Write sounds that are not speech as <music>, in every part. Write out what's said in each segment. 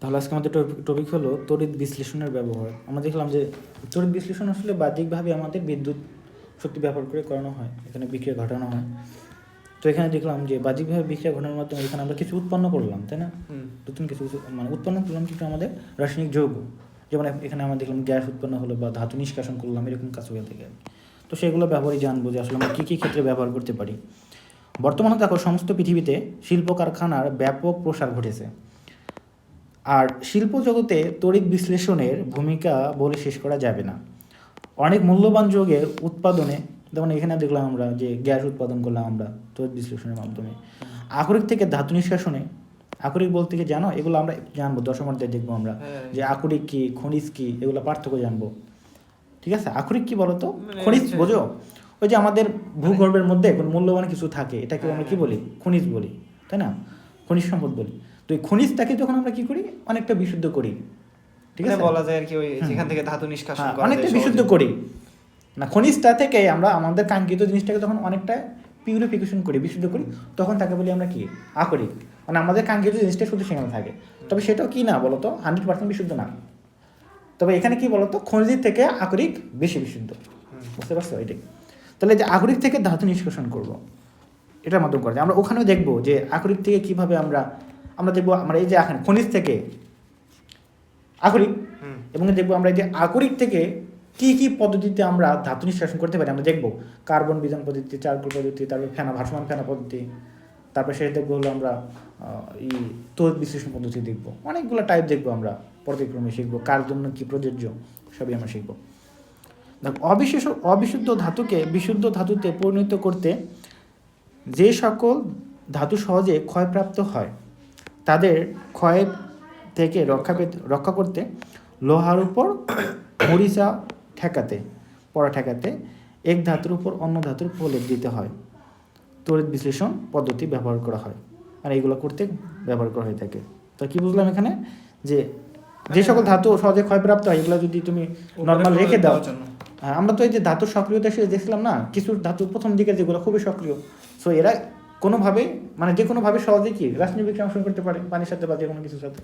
তাহলে আজকে আমাদের টপিক হলো তড়িৎ বিশ্লেষণের ব্যবহার। আমরা দেখলাম যে তড়িৎ বিশ্লেষণ আসলে বাহ্যিকভাবে আমাদের বিদ্যুৎ শক্তি ব্যবহার করে করানো হয় এখানে বিক্রিয়া ঘটানো হয়। তো এখানে দেখলাম যে বাহ্যিকভাবে বিক্রিয়া ঘটানোর মাধ্যমে এখানে আমরা কিছু উৎপন্ন করলাম তাই না? নতুন কিছু মানে উৎপন্ন করলাম কিন্তু আমাদের রাসায়নিক যৌগ। যেমন এখানে আমরা দেখলাম গ্যাস উৎপন্ন হলো বা ধাতু নিষ্কাশন করলাম এরকম কাজ হয়ে থাকে। তো সেগুলো ব্যবহারই জানব যে আসলে আমরা কী কী ক্ষেত্রে ব্যবহার করতে পারি। বর্তমানে দেখো সমস্ত পৃথিবীতে শিল্প কারখানার ব্যাপক প্রসার ঘটেছে। আর শিল্প জগতে তড়িৎ বিশ্লেষণের ভূমিকা বলে শেষ করা যাবে না। অনেক মূল্যবান যৌগের উৎপাদনে যেমন এখানে দেখলাম আমরা যে গ্যাস উৎপাদন করলাম আমরা তড়িৎ বিশ্লেষণের মাধ্যমে। আকরিক থেকে ধাতু নিষ্কাশনে আকরিক বলতে কি জানো? এগুলো আমরা জানব দশম অধ্যায়ে দেখব আমরা। হ্যাঁ। যে আকরিক কি খনিজ কি এগুলো পার্থক্য জানব। ঠিক আছে? আকরিক কি বলতো? মানে খনিজ বোঝো? ওই যে আমাদের ভূগর্ভের মধ্যে কোনো মূল্যবান কিছু থাকে এটাকে আমরা কি। বলি? খনিজ বলি তাই না? খনিজ সম্পদ বলি। তো এই খনিজটাকে যখন আমরা কি করি? অনেকটা বিশুদ্ধ করি। ঠিক মানে আছে? বলা যায় আর কি ওই। যেখান থেকে ধাতু নিষ্কাশন হ্যাঁ, করা অনেকটা বিশুদ্ধ করি। না খনিজটা থেকে আমরা আমাদের কাঙ্ক্ষিত জিনিসটাকে তখন অনেকটা পিউরিফিকেশন করি বিশুদ্ধ করি তখন তাকে বলি আমরা কি? আকরিক। মানে আমাদের কাঙ্ক্ষিত জিনিসটা শুধু সেখানে থাকে। তবে সেটাও কি না বলতো? হান্ড্রেড পার্সেন্ট বিশুদ্ধ না। তবে এখানে কি বলতো? খনিজের থেকে আকরিক বেশি বিশুদ্ধ। বুঝতে পারছ? এটাই। তাহলে যে আকরিক থেকে ধাতু নিষ্কাশন করব এটার মাধ্যমে করা যায়। আমরা ওখানেও দেখব যে আকরিক থেকে কীভাবে আমরা আমরা দেখব আমরা এই যে এখানে খনিজ থেকে আকরিক এবং দেখব আমরা এই যে আকরিক থেকে কি কি পদ্ধতিতে আমরা ধাতু নিষ্কাশন করতে পারি আমরা দেখব। কার্বন বিধান পদ্ধতি চারকোল পদ্ধতি তারপর ফেনা ভাসমান ফেনা পদ্ধতি তারপর সেটা দেখব হলো আমরা এই তড়িৎ বিশ্লেষণ পদ্ধতি দেখব। অনেকগুলো টাইপ দেখব আমরা পর্যায়ক্রমে শিখব কার জন্য কি প্রযোজ্য সবই আমরা শিখব। দেখো অবিশেষ অবিশুদ্ধ ধাতুকে বিশুদ্ধ ধাতুতে পরিণত করতে যে সকল ধাতু সহজে ক্ষয়প্রাপ্ত হয় তাদের ক্ষয় থেকে রক্ষা পেতে রক্ষা করতে লোহার উপর মরিচা ঠেকাতে পড়া ঠেকাতে এক ধাতুর উপর অন্য ধাতুর প্রলেপ দিতে হয়। তড়িৎ বিশ্লেষণ পদ্ধতি ব্যবহার করা হয় আর এইগুলো করতে ব্যবহার করা হয়ে থাকে। তো কি বুঝলাম এখানে? যে যে সকল ধাতু সহজে ক্ষয়প্রাপ্ত হয় এগুলো যদি তুমি নর্মাল রেখে দাও। হ্যাঁ, আমরা তো এই যে ধাতুর সক্রিয়তা সে দেখছিলাম না কিছু ধাতু প্রথম দিকে যেগুলো খুবই সক্রিয়। সো এরা কোনোভাবে মানে যে কোনোভাবে সহজে কি রাসায়নিক বিক্রিয়া অংশগ্রহণ করতে পারে পানির সাথে বা যে কোনো কিছুর সাথে।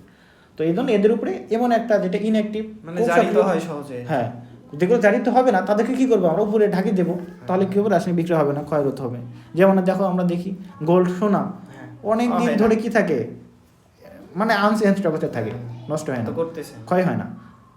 তো এই জন্য এদের উপরে এমন একটা যেটা ইনঅ্যাক্টিভ মানে জারিত হয় সহজে। হ্যাঁ যেগুলো জারিত হবে না তাদেরকে কি করব আমরা? উপরে ঢাকি দেবো তাহলে কি হবে? রাসায়নিক বিক্রিয়া হবে না ক্ষয়রত হবে। যেমন দেখো আমরা দেখি গোল্ড সোনা হ্যাঁ। অনেক দিন ধরে কি থাকে? মানে আনচেঞ্জ অবস্থায় থাকে নষ্ট হয় না। ক্ষয় হয় না।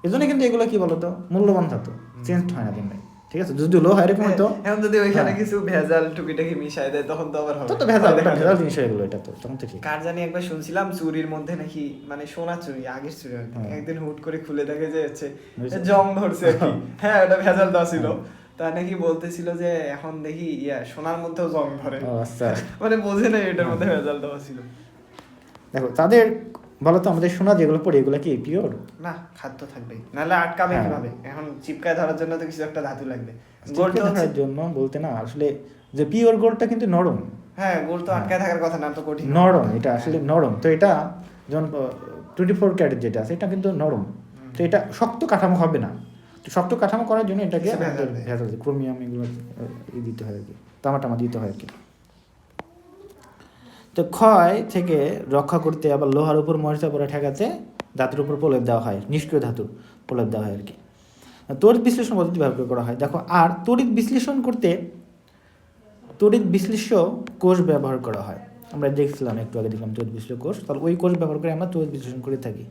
এই জন্য কিন্তু এগুলো কি বলতো? মূল্যবান ধাতু চেঞ্জ হয় না দিন। ঠিক আছে যদি লো হয় এরকম হতো এখন যদি ওইখানে হ্যাঁ। কিছু ভেজাল টুকিটাকি মিশাই দেয় তখন তো আবার হবে তো তো ভেজাল। ভেজাল জিনিস হয়ে গেলো এটা তো তখন তো ঠিক কার জানি একবার শুনছিলাম চুরির মধ্যে নাকি মানে সোনা চুরি আগের চুরি। হ্যাঁ। একদিন হুট করে খুলে দেখে যে হচ্ছে জং ধরছে আর কি <laughs> হ্যাঁ ওটা ভেজাল দেওয়া ছিল হ্যাঁ। তা নাকি বলতেছিল যে এখন দেখি ইয়া সোনার মধ্যেও জং ধরে আচ্ছা <laughs> মানে বোঝে না এটার মধ্যে ভেজাল দেওয়া ছিল দেখো তাদের বলো তো আমাদের সোনা যেগুলো পড়ে এগুলো কি পিওর না খাদ্য থাকবেই। নাহলে আটকাবে হ্যাঁ। কীভাবে এখন চিপকায় ধরার জন্য তো কিছু একটা ধাতু লাগবে। তো হচ্ছে জন্য বলতে না আসলে যে পিওর গোল্ডটা কিন্তু নরম। হ্যাঁ গোল্ড তো হ্যাঁ। আটকায় থাকার কথা না তো কঠিন নরম এটা আসলে নরম। তো এটা যেমন টোয়েন্টি ফোর ক্যারেট যেটা আছে এটা কিন্তু নরম। তো এটা শক্ত কাঠামো হবে না। তো শক্ত কাঠামো করার জন্য এটাকে ভেজাল ক্রোমিয়াম এগুলো দিতে হয় আর কি। তামা টামা দিতে হয় আর কি। তো ক্ষয় থেকে রক্ষা করতে আবার লোহার উপর মরিচা পরে ঠেকাতে ধাতুর উপর প্রলেপ দেওয়া হয়, নিষ্ক্রিয় ধাতুর প্রলেপ দেওয়া হয় আর কি। তড়িৎ বিশ্লেষণ পদ্ধতি ব্যবহার করা হয়। দেখো, আর তড়িৎ বিশ্লেষণ করতে তড়িৎ বিশ্লেষ্য কোষ ব্যবহার করা হয়। আমরা দেখছিলাম, একটু আগে দেখলাম তড়িৎ বিশ্লেষ্য কোষ। তাহলে ওই কোষ ব্যবহার করে আমরা তড়িৎ বিশ্লেষণ করে থাকি।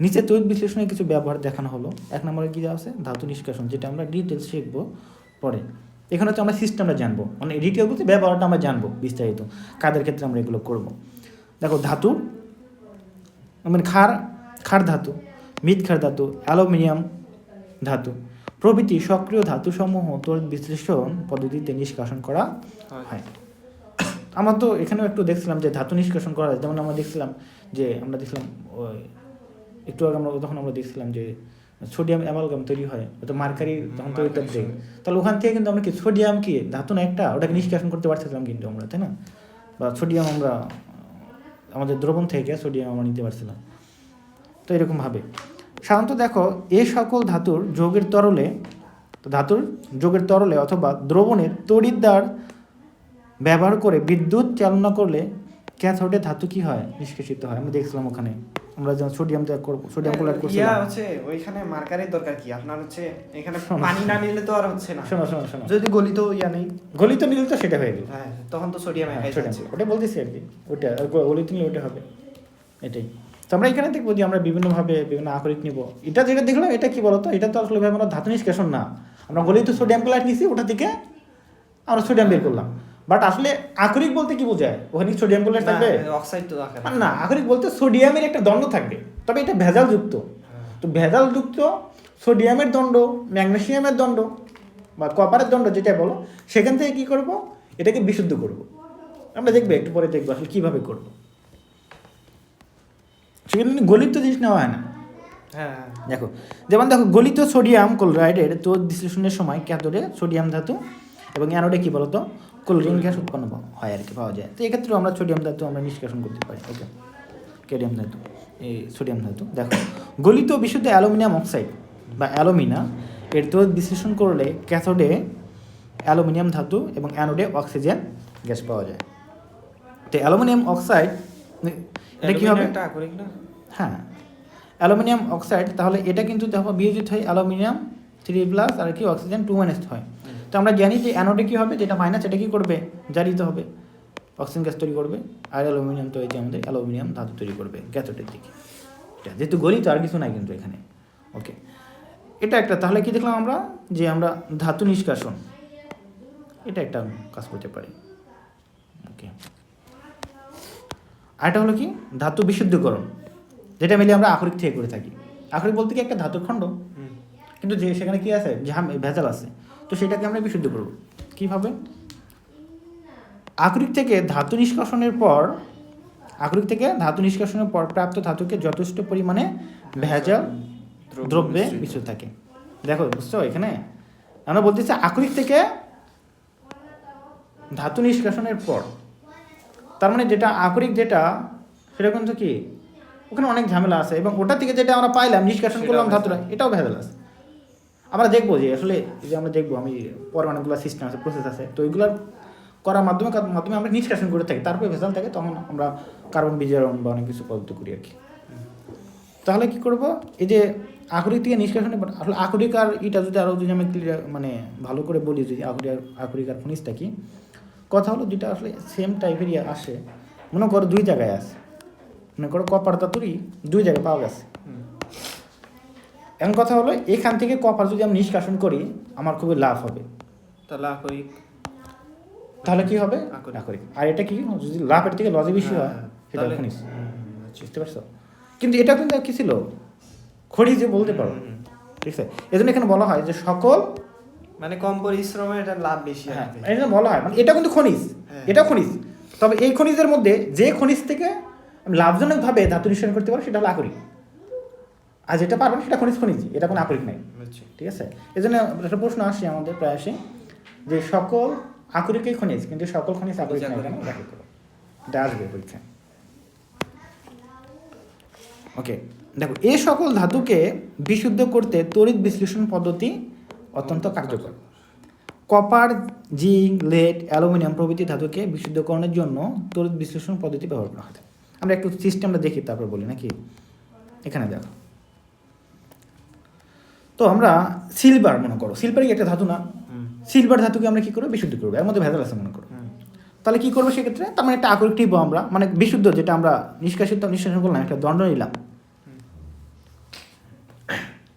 নিচে তড়িৎ বিশ্লেষণের কিছু ব্যবহার দেখানো হলো। এক নম্বরে কী দেওয়া আছে? ধাতু নিষ্কাশন, যেটা আমরা ডিটেলস শিখব পরে। এখানে হচ্ছে আমরা সিস্টেমটা জানব। মানে ডিটেল বলতে ব্যবহারটা আমরা জানব বিস্তারিত কাদের ক্ষেত্রে আমরা এগুলো করব। দেখো ধাতু মানে খার খার ধাতু মৃৎ ক্ষার ধাতু অ্যালুমিনিয়াম ধাতু প্রভৃতি সক্রিয় ধাতুসমূহ তড়িৎ বিশ্লেষণ পদ্ধতিতে নিষ্কাশন করা হয়। আমরা তো এখানেও একটু দেখছিলাম যে ধাতু নিষ্কাশন করা যেমন আমরা দেখছিলাম যে আমরা দেখছিলাম ওই একটু আগে আমরা তখন আমরা দেখছিলাম যে সোডিয়াম অ্যামালগাম তৈরি হয় ওটা মার্কারি তখন তৈরি করতে তাহলে ওখান থেকে কিন্তু আমরা কি সোডিয়াম কি ধাতু না একটা? ওটাকে নিষ্কাশন করতে পারছিলাম কিন্তু আমরা তাই না? বা সোডিয়াম আমরা আমাদের দ্রবণ থেকে সোডিয়াম আমরা নিতে পারছিলাম। তো এরকমভাবে সাধারণত দেখো এ সকল ধাতুর যোগের তরলে তো ধাতুর যোগের তরলে অথবা দ্রবণের তড়িৎদ্বার ব্যবহার করে বিদ্যুৎ চালনা করলে ক্যাথোডে ধাতু কি হয়? নিষ্কাশিত হয়। আমরা দেখছিলাম ওখানে। আমরা যেমন সোডিয়াম ত্যাগ করব সোডিয়াম ক্লোরাইড ইয়া হচ্ছে ওইখানে মার্কারের দরকার কি? আপনার হচ্ছে এখানে পানি না নিলে তো আর হচ্ছে না। শোনো শোনো শোনো। যদি গলিত ইয়া নেই। গলিত নিলে তো সেটা হয়ে গেল হ্যাঁ তখন তো সোডিয়াম হ্যাঁ, একাই যাচ্ছে। ওটা বলতেছি আর কি। ওটা গলিত নিলে ওটা হবে। এটাই। তো আমরা এখানে দেখব যে আমরা বিভিন্নভাবে বিভিন্ন আকরিক নিব। এটা যেটা দেখলাম এটা কি বলতো? এটা তো আসলে ভাই আমরা ধাতু নিষ্কাশন না। আমরা গলিত সোডিয়াম ক্লোরাইড নিছি ওটা থেকে আমরা সোডিয়াম বের করলাম। বাট আসলে আকরিক বলতে কি বোঝায়? ওখানে সোডিয়াম ক্লোরাইড থাকবে? অক্সাইড তো না। আকরিক বলতে সোডিয়ামের একটা দণ্ড থাকবে। তবে এটা ভেজাল যুক্ত তো ভেজাল যুক্ত সোডিয়ামের দণ্ড ম্যাগনেসিয়ামের দণ্ড বা কপারের দণ্ড যেটা বলো সেখান থেকে কি করব? এটাকে বিশুদ্ধ করব। আমরা দেখব একটু পরে দেখব আসলে কীভাবে করব। সেখানে কিন্তু গলিত জিনিস নেওয়া হয় না। হ্যাঁ। হ্যাঁ। দেখো যেমন দেখো গলিত সোডিয়াম ক্লোরাইডের তোর বিশ্লেষণের সময় ক্যাথোডে সোডিয়াম ধাতু এবং অ্যানোডে কি বলতো? ক্লোরিন গ্যাস উৎপন্ন হয় আর কি পাওয়া যায়। তো এক্ষেত্রেও আমরা সোডিয়াম ধাতু আমরা নিষ্কাশন করতে পারি ওকে ক্যাডিয়াম ধাতু এই সোডিয়াম ধাতু। দেখো গলিত বিশুদ্ধ অ্যালুমিনিয়াম অক্সাইড বা অ্যালুমিনা এর তো বিশ্লেষণ করলে ক্যাথোডে অ্যালুমিনিয়াম ধাতু এবং অ্যানোডে অক্সিজেন গ্যাস পাওয়া যায়। তো অ্যালুমিনিয়াম অক্সাইড এটা কি হবে? হ্যাঁ। অ্যালুমিনিয়াম অক্সাইড তাহলে এটা কিন্তু দেখো বিয়োজিত হয় অ্যালুমিনিয়াম থ্রি প্লাস আর কি অক্সিজেন টু মাইনাস হয় তো আমরা জানি যে অ্যানোডে কী হবে যেটা মাইনাস এটা কী করবে? জারিত হবে। অক্সিজেন গ্যাস তৈরি করবে আর অ্যালুমিনিয়াম তো এই যে আমাদের অ্যালুমিনিয়াম ধাতু তৈরি করবে গ্যাথোডের দিকে। এটা যেহেতু গলিত আর কিছু নাই কিন্তু এখানে। ওকে এটা একটা তাহলে কি দেখলাম আমরা? যে আমরা ধাতু নিষ্কাশন এটা একটা কাজ করতে পারি। ওকে আরেকটা হলো কি? ধাতু বিশুদ্ধকরণ যেটা মিলে আমরা আকরিক থেকে করে থাকি। আকরিক বলতে কি একটা ধাতুর খণ্ড? কিন্তু যে সেখানে কি আছে? ভেজাল আছে। তো সেটাকে আমরা বিশুদ্ধ করব। কীভাবে? আকরিক থেকে ধাতু নিষ্কাশনের পর আকরিক থেকে ধাতু নিষ্কাশনের পর প্রাপ্ত ধাতুকে যথেষ্ট পরিমাণে ভেজাল দ্রব্যে মিশ্রিত। থাকে। দেখো বুঝছ এখানে? আমরা বলতেছি আকরিক থেকে ধাতু নিষ্কাশনের পর। তার মানে যেটা আকরিক যেটা সেটা কিন্তু কি? ওখানে অনেক ঝামেলা আছে এবং ওটা থেকে যেটা আমরা পাইলাম নিষ্কাশন করলাম ধাতুটা এটাও ভেজাল আছে। আমরা দেখব যে আসলে যে আমরা দেখব আমি পরে অনেকগুলো সিস্টেম আছে প্রসেস আছে, তো ওইগুলোর করার মাধ্যমে মাধ্যমে আমরা নিষ্কাশন করে থাকি। তারপরে ভেজাল থাকে, তখন আমরা কার্বন বিজারণ বা অনেক কিছু পদ্ধতি করি আর কি। তাহলে কি করব? এই যে আকরিক থেকে নিষ্কাশনের পর আসলে আকরিক আর এটা যদি আরও যদি আমি মানে ভালো করে বলি, যদি আকরিক আর আকরিক খনিজটা কি? কথা হলো যেটা আসলে সেম টাইপেরই আসে। মনে করো দুই জায়গায় আছে। মনে করো কপার তাতুরি দুই জায়গায় পাওয়া গেছে। এখন কথা হলো এখান থেকে কপার যদি আমি নিষ্কাশন করি আমার খুবই লাভ হবে। তাহলে কি হবে? আকরিক। আর এটা কি? যদি লাভের থেকে লজে বেশি হয় হ্যাঁ, সেটা তাহলে- খনিজ আচ্ছা। বুঝতে পারছ? কিন্তু এটা কিন্তু কি ছিল? খনিজে বলতে পারো। ঠিক আছে? এজন্য এখানে বলা হয় যে সকল মানে কম পরিশ্রমে এটা লাভ বেশি হ্যাঁ এটা বলা হয়। মানে এটা কিন্তু খনিজ। হ্যাঁ। এটা খনিজ। তবে এই খনিজের মধ্যে যে খনিজ থেকে লাভজনকভাবে ধাতু নিঃসরণ করতে পারো সেটা হলো আকরিক। আর যেটা পারবেন সেটা খনিজ খনিজ এটা কোনো আকরিক নাই। ঠিক আছে? এই জন্য একটা প্রশ্ন আসছে আমাদের প্রায় আসে যে সকল আকরিকই খনিজ কিন্তু সকল খনিজ আকরিক নাই কেন? ব্যাখ্যা করো এটা আসবে পরীক্ষায় ওকে দেখো এই সকল ধাতুকে বিশুদ্ধ করতে তড়িৎ বিশ্লেষণ পদ্ধতি অত্যন্ত কার্যকর। কপার জিঙ্ক লেড অ্যালুমিনিয়াম প্রভৃতি ধাতুকে বিশুদ্ধকরণের জন্য তড়িৎ বিশ্লেষণ পদ্ধতি ব্যবহার করা হয়। আমরা একটু সিস্টেমটা দেখি তারপর বলি নাকি? এখানে দেখো। তো আমরা সিলভার মনে করো। সিলভারই একটা ধাতু না। সিলভার ধাতুকে আমরা কি করব? বিশুদ্ধ করব। এর মধ্যে ভেজাল আছে মনে করো। তাহলে কি করব সেক্ষেত্রে? তার মানে একটা আকরিক টিপবো আমরা। মানে বিশুদ্ধ যেটা আমরা নিষ্কাশিত নিষ্কাশন করলাম একটা দণ্ড নিলাম।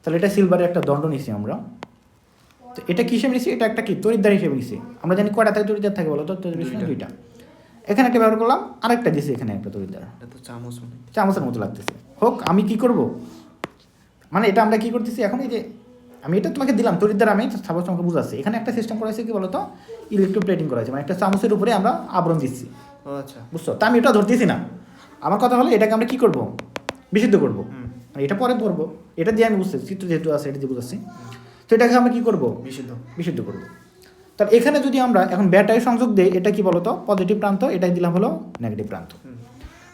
তাহলে এটা সিলভারের একটা দণ্ড নিছি আমরা। তো এটা কি হিসেবে নিছি? এটা একটা কি? তরিদ্দার হিসেবে নিছি। আমরা জানি কয়টা থাকে তরিদ্দার থাকে বলো তো। দুইটা। এখানে একটা ব্যবহার করলাম আরেকটা দিছি এখানে একটা তরিদ্দার। চামচ চামচের মতো লাগতেছে। হোক আমি কি করব? মানে এটা আমরা কি করতেছি? এখন এই যে আমি এটা তোমাকে দিলাম তরিদ্দার আমি সাপোজ তোমাকে বুঝাচ্ছি। এখানে একটা সিস্টেম করা হয়েছে কি বলতো? ইলেকট্রোপ্লেটিং করা হয়েছে মানে একটা চামচের উপরে আমরা আবরণ দিচ্ছি। আচ্ছা। বুঝছ? তা আমি এটা ধরতেছি না। আমার কথা হলো এটাকে আমরা কী করব? বিশুদ্ধ করব। মানে এটা পরে পড়ব এটা দিয়ে আমি বুঝতেছি চিত্র যেহেতু আছে এটা দিয়ে বুঝাচ্ছি। তো এটাকে আমরা কী করব? বিশুদ্ধ। বিশুদ্ধ করব। তাহলে এখানে যদি আমরা এখন ব্যাটারি সংযোগ দিই এটা কি বলতো? পজিটিভ প্রান্ত এটাই দিলাম হলো নেগেটিভ প্রান্ত।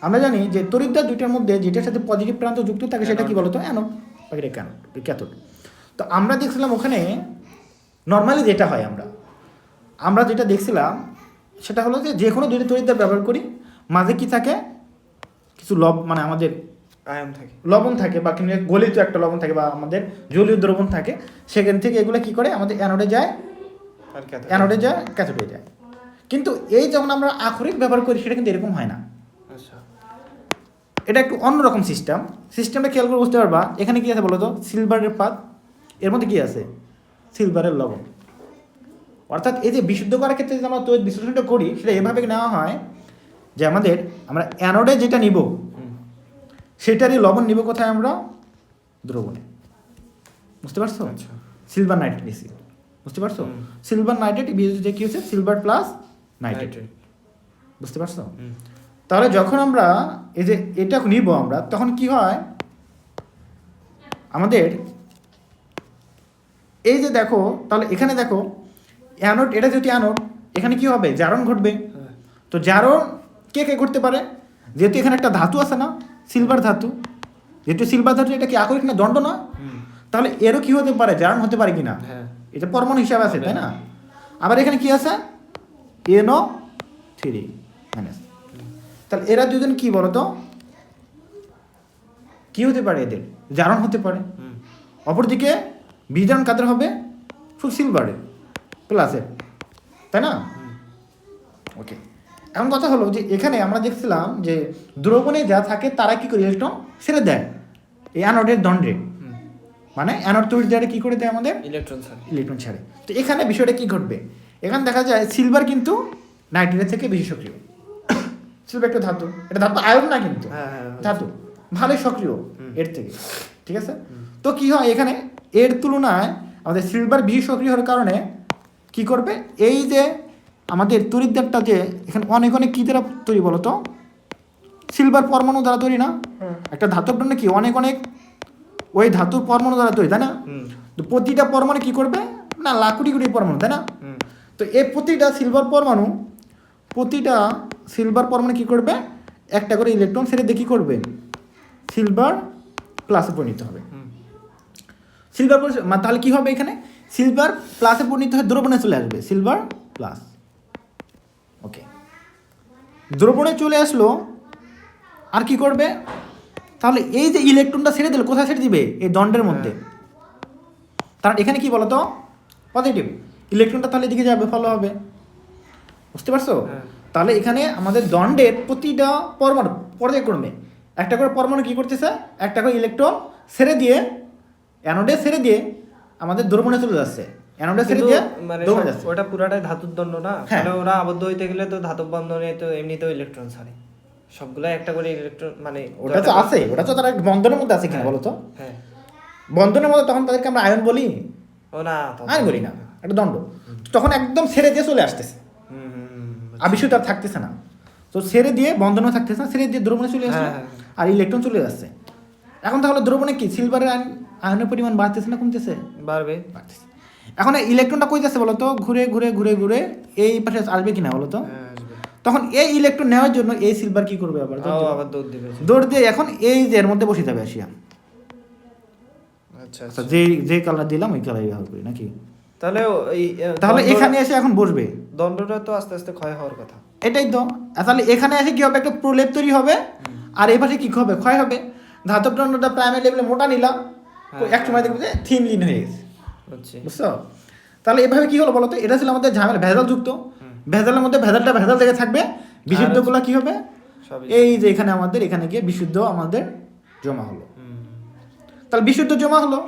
আমরা জানি যে তরিদ্দার দুইটার মধ্যে যেটার সাথে পজিটিভ প্রান্ত যুক্ত থাকে সেটা কি। বলতো? অ্যানোড বাকিটা ক্যানোড ক্যাথোড তো আমরা দেখছিলাম ওখানে নর্মালি যেটা হয় আমরা আমরা যেটা দেখছিলাম সেটা হলো যে যে কোনো দুটি তরিদ্দার ব্যবহার করি মাঝে কি থাকে? কিছু লব মানে আমাদের আয়ন থাকে। লবণ থাকে বা কিনে গলিত একটা লবণ থাকে বা আমাদের জলীয় দ্রবণ থাকে সেখান থেকে এগুলো কি করে? আমাদের অ্যানোডে যায় অ্যানোডে যায় ক্যাথোডে যায়। কিন্তু এই যখন আমরা আখরিক ব্যবহার করি সেটা কিন্তু এরকম হয় না। এটা একটু অন্যরকম সিস্টেম। সিস্টেমটা খেয়াল করে বুঝতে পারবা। এখানে কি আছে বলো তো সিলভারের পাত। এর মধ্যে কি আছে? সিলভারের লবণ। অর্থাৎ এই যে বিশুদ্ধ করার ক্ষেত্রে যে আমরা তৈরি বিশ্লেষণটা করি সেটা এভাবে নেওয়া হয় যে আমাদের আমরা অ্যানোডে যেটা নিব সেটারই লবণ নিব কোথায় আমরা? দ্রবণে। বুঝতে পারছ? আচ্ছা। সিলভার নাইট্রেট নিছি। বুঝতে পারছ? সিলভার নাইট্রেট বিদ্যুৎ কি হচ্ছে সিলভার প্লাস নাইট্রেট বুঝতে পারছ? তাহলে যখন আমরা এই যে এটা নিব আমরা তখন কি হয়? আমাদের এই যে দেখো তাহলে এখানে দেখো অ্যানোড এটা যেহেতু অ্যানোড এখানে কি হবে? জারণ ঘটবে। হ্যাঁ তো জারণ কে কে করতে পারে? যেহেতু এখানে একটা ধাতু আছে না সিলভার ধাতু। যেহেতু সিলভার ধাতু এটা কি আকরিক না দণ্ড না তাহলে এরও কি হতে পারে? জারণ হতে পারে কিনা? হ্যাঁ। এটা পরমাণু হিসাবে আছে তাই না? আবার এখানে কি আছে? এনও থ্রি মাইনাস তাহলে এরা দুজন কি বলতো? কি হতে পারে এদের? জারণ হতে পারে। অপরদিকে বিজারণ কাদের হবে? সিলভারের প্লাসের। তাই না? ওকে। এমন কথা হলো যে এখানে আমরা দেখছিলাম যে দ্রবণে যা থাকে তারা কি করে ইলেকট্রন ছেড়ে দেয়। এই অ্যানোডের দণ্ডে। মানে অ্যানোড তৈরি দেওয়ারে কি করে দেয় আমাদের? ইলেকট্রন স্যার ইলেকট্রন ছাড়ে। তো এখানে বিষয়টা কি ঘটবে? এখানে দেখা যায় সিলভার কিন্তু নাইট্রেটের থেকে বেশি সক্রিয়। সিলভার একটা ধাতু। এটা ধাতু আয়ন না কিন্তু। হ্যাঁ হ্যাঁ ধাতু। ভালোই সক্রিয় এর থেকে। ঠিক আছে? তো কি হয় এখানে? এর তুলনায় আমাদের সিলভার বেশি সক্রিয় হওয়ার কারণে কি করবে? এই যে আমাদের তরিদ্দারটা যে এখানে অনেক অনেক কী দ্বারা তৈরি বলো তো? সিলভার পরমাণু দ্বারা তৈরি না? একটা ধাতুর জন্য কি? অনেক অনেক ওই ধাতুর পরমাণু দ্বারা তৈরি তাই না? তো প্রতিটা পরমাণু কি করবে? না লাখ কোটি কোটি পরমাণু তাই না? তো এই প্রতিটা সিলভার পরমাণু প্রতিটা সিলভার পরমাণু কি করবে? একটা করে ইলেকট্রন সেটা দিয়ে কি করবে? সিলভার প্লাসে পরিণত হবে। সিলভার তাহলে কি হবে এখানে? সিলভার প্লাসে পরিণত হয়ে দ্রবণে চলে আসবে। সিলভার প্লাস ওকে দ্রবণে চলে আসলো আর কি করবে? তাহলে এই যে ইলেকট্রনটা ছেড়ে দিল কোথায় ছেড়ে দিবে? এই দণ্ডের মধ্যে। তার এখানে কি বলতো? পজিটিভ ইলেকট্রনটা তাহলে এদিকে যাবে ফলো হবে। বুঝতে পারছ? হ্যাঁ। তাহলে এখানে আমাদের দণ্ডের প্রতিটা পরমাণু পর্যায়ক্রমে। একটা করে পরমাণু কি করতেছে? একটা করে ইলেকট্রন ছেড়ে দিয়ে অ্যানোডে ছেড়ে দিয়ে আমাদের দ্রবণে চলে যাচ্ছে। অ্যানোডে ছেড়ে দিয়ে মানে দ্রবণে যাচ্ছে। ওটা পুরাটাই ধাতুর দণ্ড না? হ্যাঁ। ওরা আবদ্ধ হইতে গেলে তো ধাতব বন্ধনে তো এমনিতেও ইলেকট্রন ছাড়ে। সবগুলা একটা করে ইলেকট্রন মানে ওটা তো আছে ওটা তো তারা বন্ধনের মধ্যে আছে কিনা হ্যাঁ। বলো তো? হ্যাঁ। বন্ধনের মধ্যে তখন তাদেরকে আমরা আয়ন বলি? ও না আয়ন বলি না একটা দণ্ড। তখন একদম ছেড়ে দিয়ে চলে আসতেছে। আবিষ্যুত আর থাকতেছে না। তো ছেড়ে দিয়ে বন্ধনও থাকতেছে না ছেড়ে দিয়ে দ্রবণে চলে আসছে হ্যাঁ, হ্যাঁ, আর ইলেকট্রন চলে যাচ্ছে। এখন তাহলে দ্রবণে কি সিলভারের আয়ন আয়নের পরিমাণ বাড়তেছে না কমতেছে? বাড়বে। বাড়তেছে। এখন এই ইলেকট্রনটা কই যাচ্ছে বলো তো ঘুরে ঘুরে ঘুরে ঘুরে এই পাশে আসবে কিনা বলো তো হ্যাঁ, তখন এই ইলেকট্রন নেওয়ার জন্য এই সিলভার কি করবে আবার? আবার দৌড় দিবে দৌড় দিয়ে এখন এই যে এর মধ্যে বসে যাবে আসিয়া। আচ্ছা আচ্ছা আচ্ছা। যে যে কালার দিলাম ওই কালার ব্যবহার করি নাকি? তাহলে এই তাহলে এখানে এসে এখন বসবে। দণ্ডটা তো আস্তে আস্তে ক্ষয় হওয়ার কথা। এটাই তো। তাহলে এখানে এসে কি হবে? একটা প্রলেপ তৈরি হবে। আর পাশে কি হবে? ক্ষয় হবে। ধাতব দণ্ডটা প্রাইমারি লেভেলে মোটা নিলাম। হ্যাঁ, এক সময় দেখবে যে থিন লিন হয়ে গেছে। হচ্ছে বুঝছ? তাহলে এভাবে কি হলো বলো তো? এটা ছিল আমাদের ঝামেলা ভেজাল যুক্ত ভেজালের মধ্যে ভেজালটা ভেজাল থেকে থাকবে। বিশুদ্ধগুলো কি হবে? এই যে এখানে আমাদের এখানে গিয়ে বিশুদ্ধ আমাদের জমা হলো। তাহলে বিশুদ্ধ জমা হলো।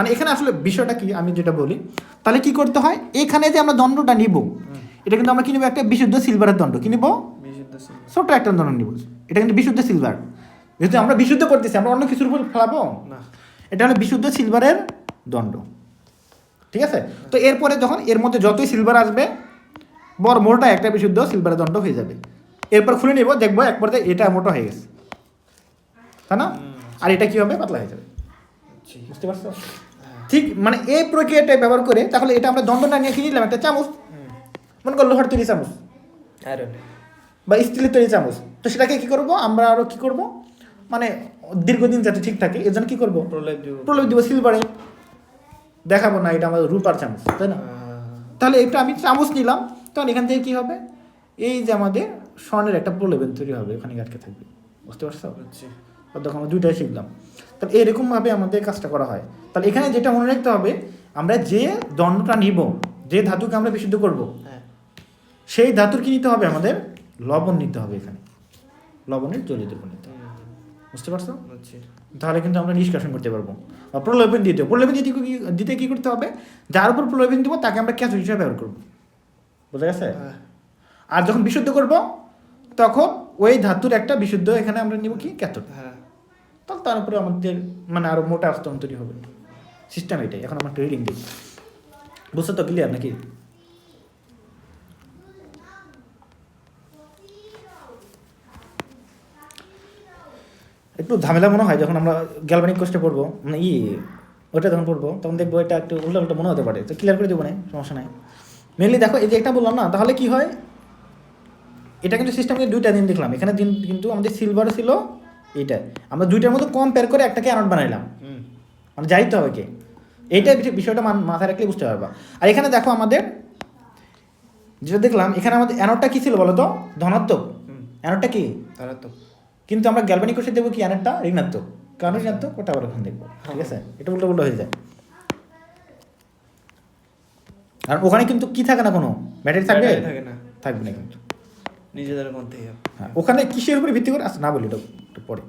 মানে এখানে আসলে বিষয়টা কি আমি যেটা বলি তাহলে কি করতে হয় এখানে যে আমরা দণ্ডটা নিব এটা কিন্তু আমরা কিনবো একটা বিশুদ্ধ সিলভারের দণ্ড কি নিব? বিশুদ্ধ সিলভার। ছোট একটা দণ্ড নিব এটা কিন্তু বিশুদ্ধ সিলভার যেহেতু আমরা বিশুদ্ধ করতেছি আমরা অন্য কিছুর উপর ফেলাবো? না। এটা হলো বিশুদ্ধ সিলভারের দণ্ড। ঠিক আছে? তো এরপরে যখন এর মধ্যে যতই সিলভার আসবে বড় মোটা একটা বিশুদ্ধ সিলভারের দণ্ড হয়ে যাবে। এরপর খুলে নিব দেখব একবার এটা মোটা হয়ে গেছে। তাই না? আর এটা কি হবে? পাতলা হয়ে যাবে। বুঝতে পারছ? ঠিক মানে এই প্রক্রিয়াটা ব্যবহার করে তাহলে এটা আমরা দণ্ড না নিয়ে কি নিলাম? একটা চামচ। মনে কর লোহার তৈরি চামচ। আয়রন বা স্টিলের তৈরি চামচ। তো সেটাকে কি করব? আমরা আরও কি করব? মানে দীর্ঘদিন যাতে ঠিক থাকে এর জন্য কি করব? প্রলেপ দিব। দিব সিলভারে দেখাবো না এটা আমাদের রূপার চামচ তাই না? তাহলে এটা আমি চামচ নিলাম। তখন এখান থেকে কি হবে? এই যে আমাদের স্বর্ণের একটা প্রলেবেন তৈরি হবে ওখানে আটকে থাকবে। বুঝতে পারছ। অর্থাৎ আমরা দুইটাই শিখলাম। তাহলে এরকমভাবে আমাদের কাজটা করা হয়। তাহলে এখানে যেটা মনে রাখতে হবে আমরা যে দণ্ডটা নিব যে ধাতুকে আমরা বিশুদ্ধ করব হ্যাঁ। সেই ধাতুর কি নিতে হবে আমাদের? লবণ নিতে হবে এখানে। লবণের জলীয় দ্রব্য নিতে হবে। বুঝতে পারছ? তাহলে কিন্তু আমরা নিষ্কাশন করতে পারব। বা প্রলোভন দিতে। প্রলোভন দিতে কি- দিতে কি করতে হবে? যার উপর প্রলোভন দেবো তাকে আমরা ক্যাচ হিসেবে ব্যবহার করব। বোঝা গেছে? হ্যাঁ। আর যখন বিশুদ্ধ করব তখন ওই ধাতুর একটা বিশুদ্ধ এখানে আমরা নিব কি? ক্যাথোড। হ্যাঁ। তাহলে তার উপরে আমাদের মানে আরও মোটা আস্তরণ তৈরি হবে। সিস্টেম এটাই। এখন আমরা রিডিং দিই বুঝতে তো ক্লিয়ার নাকি? একটু ঝামেলা মনে হয়, যখন আমরা গ্যালভানিক কোর্সটা পড়ব মানে ই, ওটা যখন পড়ব, তখন দেখব এটা একটু উল্টা উল্টা মনে হতে পারে। তো ক্লিয়ার করে দেবো না, সমস্যা নাই। মেনলি দেখো, এই যে একটা বললাম না, তাহলে কি হয়? এটা কিন্তু সিস্টেমে দুইটা দিন দেখলাম। এখানে দিন কিন্তু আমাদের সিলভার ছিল এইটা। আমরা দুইটার মধ্যে কম্পেয়ার করে একটাকে অ্যানোড বানাইলাম। হুম। মানে যাইতে হবে কি? এইটা বিষয়টা মাথায় রাখলে বুঝতে পারবা। আর এখানে দেখো আমাদের যেটা দেখলাম এখানে আমাদের অ্যানোডটা কি ছিল বলো তো ধনাত্মক। হুম। অ্যানোডটা কি? ধনাত্মক। কিন্তু আমরা গ্যালবানিক কোষে দেবো কি অ্যানোডটা ঋণাত্মক। কারণ ঋণাত্মক ওটা আবার ওখানে দেখব। ঠিক আছে? এটা উল্টো উল্টো হয়ে যায়। আর ওখানে কিন্তু কি থাকে না কোনো? ব্যাটারি থাকবে? থাকে না। থাকবে না কিন্তু। নিজেদের মধ্যে হ্যাঁ ওখানে কিসের উপরে ভিত্তি করে? আচ্ছা না বলি এটা একটু পরে।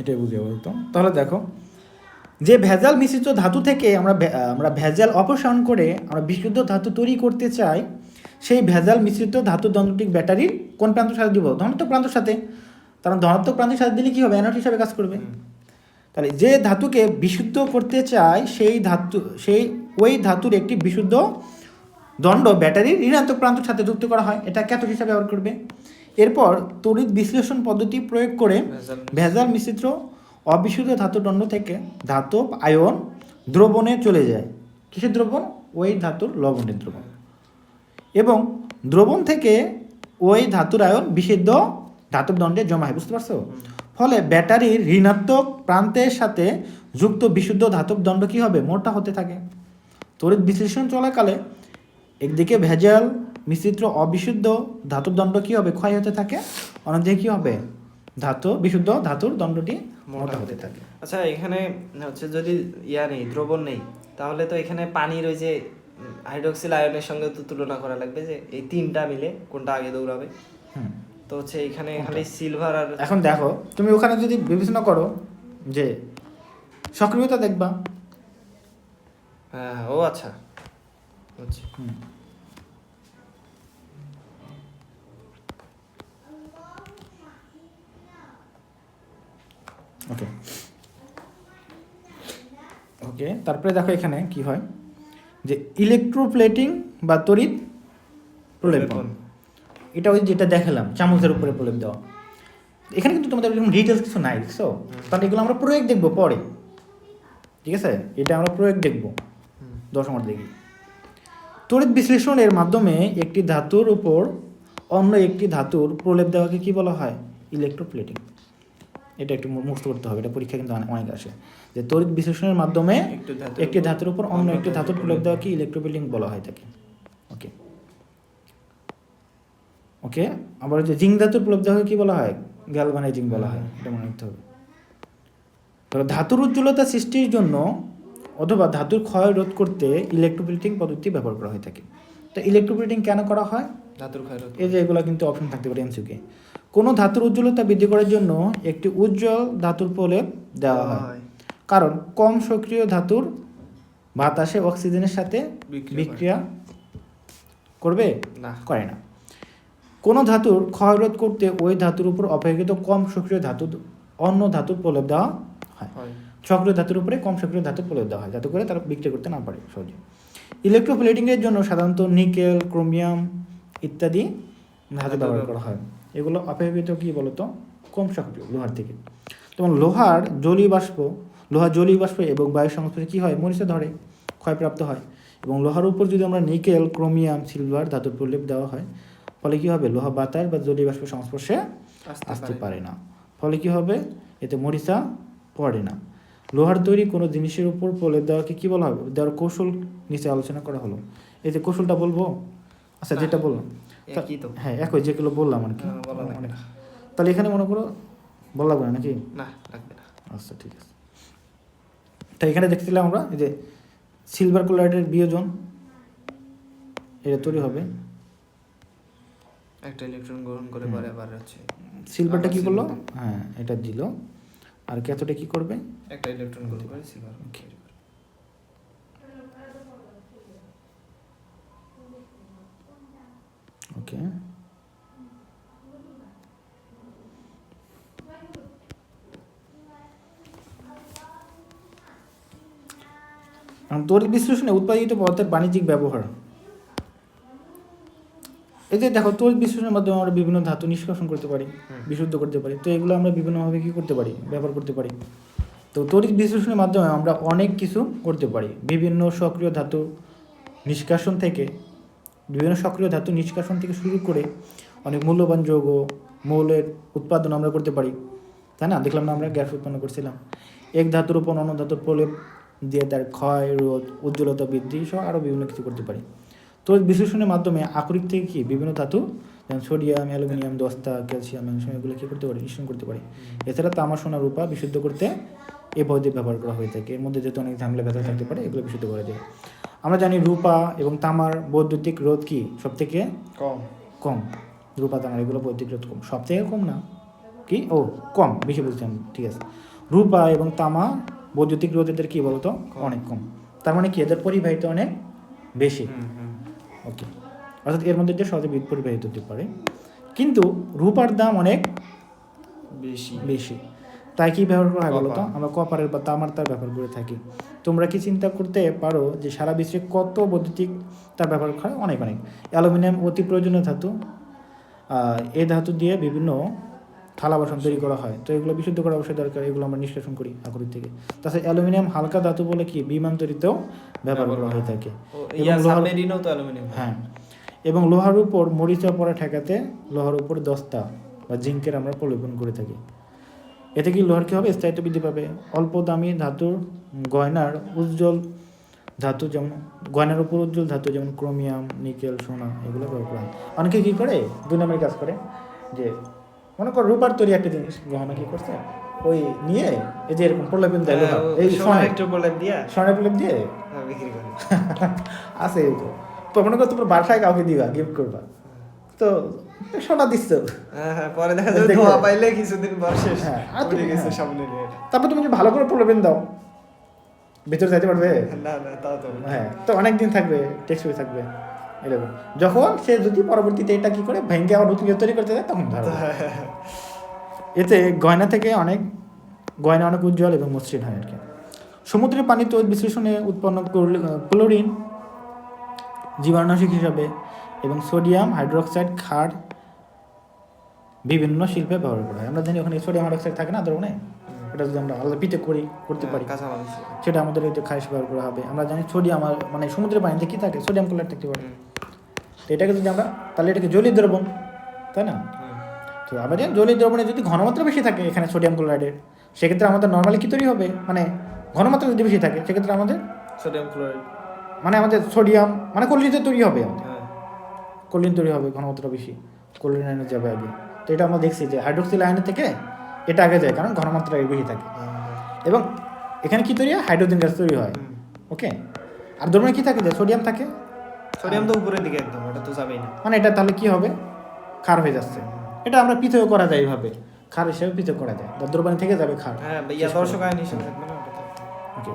এটাই বুঝিয়ে বলতো তাহলে দেখো যে ভেজাল মিশ্রিত ধাতু থেকে আমরা আমরা ভেজাল অপসারণ করে আমরা বিশুদ্ধ ধাতু তৈরি করতে চাই সেই ভেজাল মিশ্রিত ধাতু দণ্ডটিক ব্যাটারির কোন প্রান্তের সাথে দিব? ধনাত্মক প্রান্তের সাথে। কারণ ধনাত্মক প্রান্তের সাথে দিলে কী হবে? অ্যানোড হিসাবে কাজ করবে। তাহলে যে ধাতুকে বিশুদ্ধ করতে চায় সেই ধাতু সেই ওই ধাতুর একটি বিশুদ্ধ দণ্ড ব্যাটারির ঋণাত্মক প্রান্তের সাথে যুক্ত করা হয়। এটা ক্যাথোড হিসাবে ব্যবহার করবে। এরপর তড়িৎ বিশ্লেষণ পদ্ধতি প্রয়োগ করে ভেজাল মিশ্রিত। অবিশুদ্ধ ধাতু দণ্ড থেকে ধাতব আয়ন দ্রবণে চলে যায়। কিসের দ্রবণ? ওই ধাতুর লবণের দ্রবণ। এবং দ্রবণ থেকে ওই ধাতুর আয়ন বিশুদ্ধ ধাতব দণ্ডে জমা হয় বুঝতে পারছ? ফলে ব্যাটারির ঋণাত্মক প্রান্তের সাথে যুক্ত বিশুদ্ধ ধাতব দণ্ড কি হবে? মোটা হতে থাকে। তড়িৎ বিশ্লেষণ চলাকালে একদিকে ভেজাল মিশ্রিত অবিশুদ্ধ ধাতুর দণ্ড কি হবে? ক্ষয় হতে থাকে। অন্যদিকে কি হবে? ধাতু বিশুদ্ধ ধাতুর দণ্ডটি মোটা হতে থাকে। আচ্ছা এখানে হচ্ছে যদি ইয়া নেই দ্রবণ নেই তাহলে তো এখানে পানির ওই যে হাইড্রোক্সিল আয়নের সঙ্গে তো তুলনা করা লাগবে যে এই তিনটা মিলে কোনটা আগে দৌড়াবে। তো হচ্ছে এখানে খালি সিলভার আর এখন দেখো তুমি ওখানে যদি বিবেচনা করো যে সক্রিয়তা দেখবা। হ্যাঁ হ্যাঁ, ও আচ্ছা। বুঝছি ওকে ওকে তারপরে দেখো এখানে কি হয়? যে ইলেকট্রোপ্লেটিং বা তড়িৎ প্রলেপন। এটা ওই যেটা দেখালাম চামচের উপরে প্রলেপ দেওয়া। এখানে কিন্তু তোমাদের এরকম ডিটেলস কিছু নাই দেখছ? তাহলে এগুলো আমরা প্রয়োগ দেখব পরে। ঠিক আছে? এটা আমরা প্রয়োগ দেখব। হুম। দশ নম্বর দেখি। তড়িৎ বিশ্লেষণের মাধ্যমে একটি ধাতুর উপর অন্য একটি ধাতুর প্রলেপ দেওয়াকে কি বলা হয়? ইলেকট্রোপ্লেটিং এটা একটু মু- মুখস্থ করতে হবে এটা পরীক্ষা কিন্তু অনেক আসে। যে তড়িৎ বিশ্লেষণের মাধ্যমে ধাতুর একটি ধাতুর উপর অন্য একটি ধাতুর প্রলেপ দেওয়াকে ইলেকট্রোপ্লেটিং বলা হয় থাকে ওকে ওকে আবার যে জিঙ্ক ধাতুর প্রলেপ দেওয়াকে কি বলা হয়? গ্যালভানাইজিং বলা হয় এটা মনে রাখতে হবে। তবে ধাতুর উজ্জ্বলতা সৃষ্টির জন্য অথবা ধাতুর ক্ষয় রোধ করতে ইলেকট্রোপ্লেটিং পদ্ধতি ব্যবহার করা হয়ে থাকে তো ইলেকট্রোপ্লেটিং কেন করা হয়? ধাতুর ক্ষয় রোধ এই যে এগুলো কিন্তু অপশন থাকতে পারে এমসিকে কোনো ধাতুর উজ্জ্বলতা বৃদ্ধি করার জন্য একটি উজ্জ্বল ধাতুর প্রলেপ দেওয়া হয়। কারণ কম সক্রিয় ধাতুর বাতাসে অক্সিজেনের সাথে বিক্রিয়া করে। করবে? না। করে না। কোনো ধাতুর ক্ষয়রোধ করতে ওই ধাতুর উপর অপেক্ষিত কম সক্রিয় ধাতু অন্য ধাতুর প্রলেপ দেওয়া হয়। হয়। সক্রিয় ধাতুর উপরে কম সক্রিয় ধাতুর প্রলেপ দেওয়া হয় যাতে করে তারা বিক্রি করতে না পারে সহজে। ইলেকট্রোপ্লেটিংয়ের জন্য সাধারণত নিকেল ক্রোমিয়াম ইত্যাদি ধাতু ব্যবহার করা হয়। এগুলো অপেক্ষিত কি বলতো? কম সক্রিয় লোহার থেকে। যেমন লোহার জলীয় বাষ্প লোহার জলীয় বাষ্প এবং বায়ু সংস্পর্শে কী হয়? মরিচে ধরে ক্ষয়প্রাপ্ত হয়। এবং লোহার উপর যদি আমরা নিকেল ক্রোমিয়াম সিলভার ধাতুর প্রলেপ দেওয়া হয় ফলে কী হবে? লোহা বাতাস বা জলীয় বাষ্পের সংস্পর্শে আসতে পারে। পারে না। ফলে কি হবে? এতে মরিচা পড়ে না। লোহার তৈরি কোনো জিনিসের উপর প্রলেপ দেওয়াকে কী বলা হবে? দেওয়ার কৌশল নিচে আলোচনা করা হলো। এতে কৌশলটা বলব? আচ্ছা যেটা বললাম। একই তো। হ্যাঁ একই যেগুলো বললাম আর কি। হ্যাঁ। তাহলে এখানে মনে করো বলা লাগবে না নাকি? না লাগবে না। আচ্ছা ঠিক আছে। তো এখানে দেখছিলাম আমরা যে সিলভার ক্লোরাইডের বিয়োজন এটা তৈরি হবে। একটা ইলেকট্রন গ্রহণ করে। পরে আবার হচ্ছে। সিলভারটা কি করল? হ্যাঁ এটা দিল। আর ক্যাথোডে কি করবে? একটা ইলেকট্রন গ্রহণ করে সিলভার ওকে তড়িৎ বিশ্লেষণে উৎপাদিত পদার্থের বাণিজ্যিক ব্যবহার। এই যে দেখো তড়িৎ বিশ্লেষণের মাধ্যমে আমরা বিভিন্ন ধাতু নিষ্কাশন করতে পারি বিশুদ্ধ করতে পারি। তো এগুলো আমরা বিভিন্নভাবে কি করতে পারি? ব্যবহার করতে পারি। তো তড়িৎ বিশ্লেষণের মাধ্যমে আমরা অনেক কিছু করতে পারি। বিভিন্ন সক্রিয় ধাতু নিষ্কাশন থেকে বিভিন্ন সক্রিয় ধাতু নিষ্কাশন থেকে শুরু করে অনেক মূল্যবান যৌগ, মৌলের উৎপাদন আমরা করতে পারি। তাই না? দেখলাম না আমরা গ্যাস উৎপন্ন করছিলাম। এক ধাতুর উপর অন্য ধাতুর প্রলেপ দিয়ে তার ক্ষয়, রোধ, উজ্জ্বলতা বৃদ্ধি সহ আরও বিভিন্ন কিছু করতে পারি। তো বিশ্লেষণের মাধ্যমে আকরিক থেকে কি বিভিন্ন ধাতু, যেমন সোডিয়াম, অ্যালুমিনিয়াম, দস্তা, ক্যালসিয়াম এগুলো কী করতে পারি? মিশ্রণ করতে পারি। এছাড়া তামা সোনা রূপা বিশুদ্ধ করতে এই পদ্ধতি ব্যবহার করা হয়ে থাকে। এর মধ্যে যেহেতু অনেক ঝামেলা ব্যথা থাকতে পারে এগুলো বিশুদ্ধ করা যায়। আমরা জানি রূপা এবং তামার বৈদ্যুতিক রোধ কি? সব থেকে কম। কম। রূপা তামার এগুলো বৈদ্যুতিক রোধ কম। সব থেকে কম না? কি? ও কম। বেশি বলছি আমি ঠিক আছে। রূপা এবং তামা বৈদ্যুতিক রোধ এদের কি বলতো? অনেক কম। তার মানে কি? এদের পরিবাহিত অনেক বেশি। ওকে। অর্থাৎ এর মধ্যে দিয়ে সহজে বিদ্যুৎ পরিবাহিত হতে পারে। কিন্তু রূপার দাম অনেক বেশি। বেশি। তাই কি ব্যবহার করা হয় বলো তো? কপার। আমরা কপারের বা তামার তার ব্যবহার করে থাকি। তোমরা কি চিন্তা করতে পারো যে সারা বিশ্বে কত বৈদ্যুতিক তার ব্যবহার করা হয়? অনেক অনেক। অ্যালুমিনিয়াম অতি প্রয়োজনীয় ধাতু। এই ধাতু দিয়ে বিভিন্ন থালা বাসন তৈরি করা হয়। তো এগুলো বিশুদ্ধ করা অবশ্যই দরকার এগুলো আমরা নিষ্কাশন করি আকরিক থেকে। তাছাড়া অ্যালুমিনিয়াম হালকা ধাতু বলে কি? বিমান তৈরিতেও ব্যবহার করা হয়ে থাকে। হ্যাঁ। এবং লোহার উপর মরিচা পড়া ঠেকাতে লোহার উপর দস্তা বা জিঙ্কের আমরা প্রলেপন করে থাকি। এতে কি লোহার কি হবে? স্থায়িত্ব বৃদ্ধি পাবে। অল্প দামি ধাতুর গয়নার উজ্জ্বল ধাতু যেমন গয়নার উপর উজ্জ্বল ধাতু যেমন ক্রোমিয়াম নিকেল সোনা এগুলো ব্যবহার করা হয়। অনেকে কী করে? দুই নম্বরের কাজ করে যে মনে কর রূপার তৈরি একটা জিনিস গহনা কি করছে? ওই নিয়ে এই যে এরকম প্রলেপন দেয় এই সোনা একটু দিয়া? সোনার প্রলেপ দিয়ে? হ্যাঁ, বিক্রি করে। <laughs> আছে এই তো। মনে কর তোমার বাসায় কাউকে দিবা গিফট করবা। তো সোনা দিচ্ছ। হ্যাঁ হ্যাঁ পরে দেখা যাবে ধোয়া পাইলে কিছুদিন পর শেষ। হ্যাঁ, গেছে হ্যাঁ। সামনে নিয়ে তারপর তুমি ভালো করে দাও। ভিতরে যাইতে পারবে? না না তাও তো হ্যাঁ তো অনেক দিন থাকবে টেকসই থাকবে। এরকম যখন সে যদি পরবর্তীতে এটা কি করে ভেঙে আবার নতুন তৈরি করতে যায় তখন ধরো এতে গয়না থেকে অনেক গয়না অনেক উজ্জ্বল এবং মসৃণ হয় আর কি। সমুদ্রের পানি তৈরি বিশ্লেষণে উৎপন্ন ক্লোরি- ক্লোরিন জীবাণুনাশক হিসাবে এবং সোডিয়াম হাইড্রোক্সাইড ক্ষার বিভিন্ন শিল্পে ব্যবহার করা হয়। আমরা জানি ওখানে সোডিয়াম হাইড্রোক্সাইড থাকে না ধরো এটা যদি আমরা আলাদা পিঠে করি করতে পারি। সেটা আমাদের যে খারিজ ব্যবহার করা হবে। আমরা জানি সোডিয়াম আর মানে সমুদ্রের পানিতে কী থাকে? সোডিয়াম ক্লোরাইড থাকতে পারে। তো এটাকে যদি আমরা তাহলে এটাকে জলীয় দ্রবণ তাই না? তো আমরা জানি জলীয় দ্রবণে যদি ঘনমাত্রা বেশি থাকে এখানে সোডিয়াম ক্লোরাইডের সেক্ষেত্রে আমাদের নর্মালি কী তৈরি হবে? মানে ঘনমাত্রা যদি বেশি থাকে সেক্ষেত্রে আমাদের সোডিয়াম ক্লোরাইড। মানে আমাদের সোডিয়াম মানে কোলিনতে তৈরি হবে। আমাদের হ্যাঁ। কোলিন তৈরি হবে ঘনমাত্রা বেশি। কোলিন যাবে আগে। তো এটা আমরা দেখছি যে হাইড্রোক্সিল আয়নের থেকে এটা আগে যায় কারণ ঘনমাত্রা বেশি থাকে। এবং এখানে কি তৈরি হয়? হাইড্রোজেন গ্যাস তৈরি হয়। ওকে আর দ্রবণে কি থাকে যে সোডিয়াম থাকে? সোডিয়াম তো উপরের দিকে একদম ওটা তো যাবেই না। মানে এটা তাহলে কি হবে? ক্ষার হয়ে যাচ্ছে। এটা আমরা পৃথক করা যায় এইভাবে। ক্ষার হিসেবে পৃথক করা যায়। দ্রবণে থেকে যাবে ক্ষার। হ্যাঁ দর্শক আইন হিসেবে তো। ওকে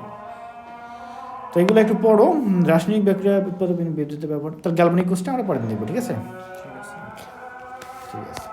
তো এগুলো একটু পড়ো। রাসায়নিক বিক্রিয়া উৎপাদন বিদ্যুতের ব্যবহার তার গ্যালভানিক কোর্সটা আমরা পরে দেখব ঠিক আছে। ঠিক আছে।